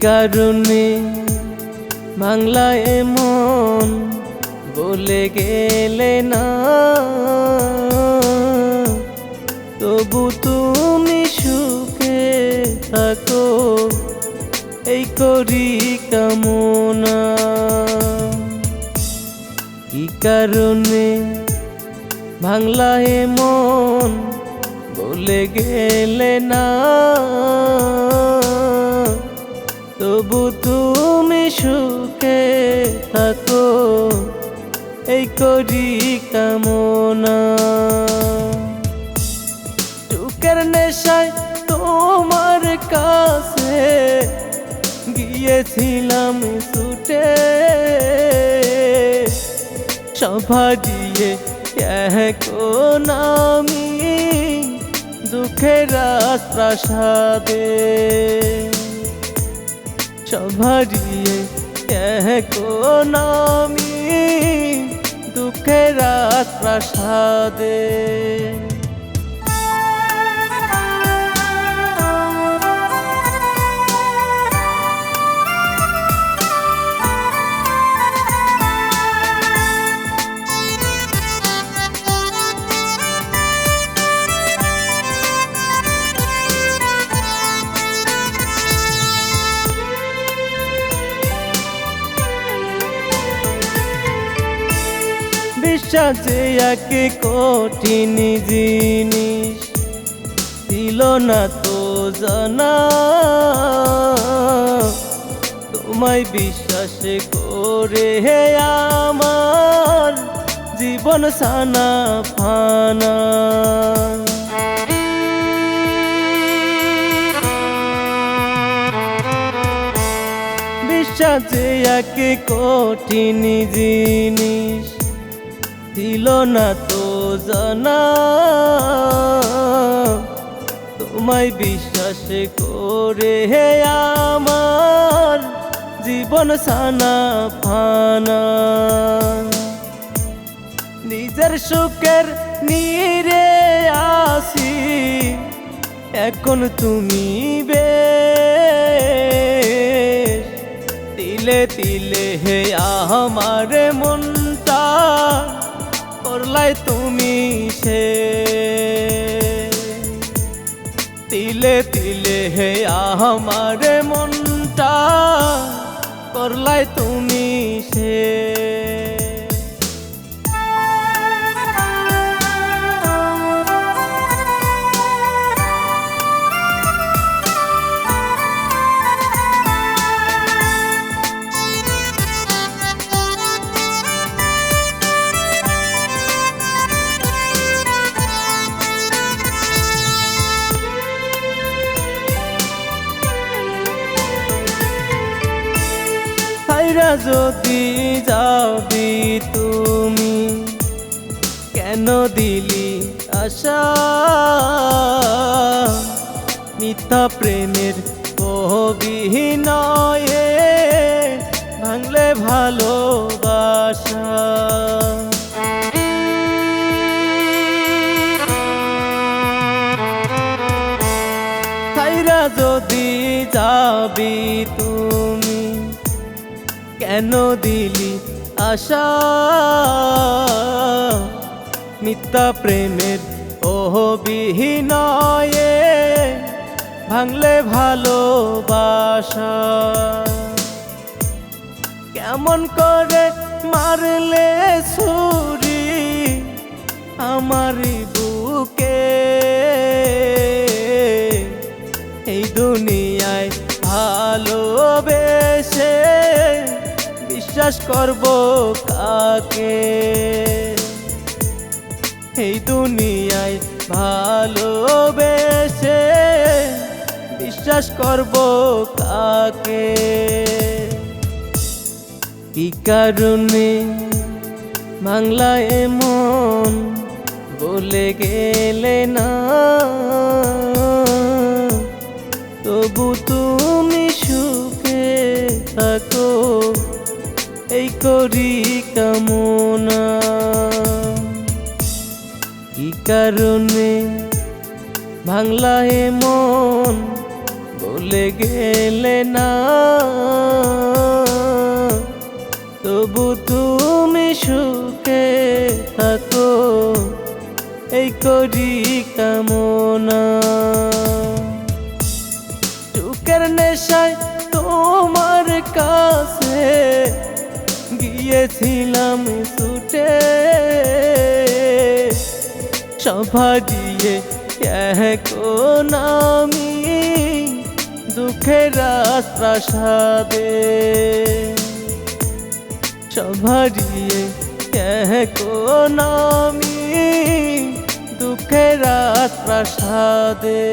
কারণে বাংলা এমন বলে গেলে না। তবু তুমি সুখে থাকো, এই করি কামনা। কি কারণে বাংলা এমন বলে গেলে না। তবু তুমি সুখে থাকো, এই করি কামনা। সুখের নেশায় তোমার কাছে গিয়েছিলাম ছুটে। সভা দিয়ে কোন আমি দুঃখের প্রাসাদে সভারিয়ে কোন আমি দুঃখের প্রাসাদে বিশ্বাসে একে কঠিন জিনিস ছিল না তো জানা। তোমায় বিশ্বাস করে হে আমার জীবন সানা ফানা। বিশ্বাসে একে কঠিন জিনিস ছিল না তো জানা। তোমায় বিশ্বাস করে হে আমার জীবন সানা ফানা। নিজের সুখের নিরে আসি, এখন তুমি বে তিলে তিলে হে আমার মনটা করলাই তুমি সে। তিলে তিলে হে আমার মনটা করলাই যদি যাবি তুমি কেন দিলি আশা? মিথ্যা প্রেমের অভিনয়ে ভাঙলে ভালোবাসা। যদি যাবি তুমি কেন দিলি আশা? মিথ্যা প্রেমের অভিনয়ে ভাঙলে ভালোবাসা। কেমন করে মারলে ছুরি আমার বুকে? করব কাকে? এই দুনিয়ায় ভালোবেসে বিশ্বাস করব কাকে? কি কারণে বাংলা এমন বলে গেলে না? তবু তুমি করি কামনা। কি কারণে বাংলা মন চলে গেলে না? তবু তুমি সুখে থাকো, এই করি কামনা। সুখের নেশায় তোমার কাছে গিয়েছিলাম ছুটে সভারিয়ে কোন আমি দুঃখের প্রাসাদে সভারিয়ে কোন আমি দুঃখের প্রাসাদে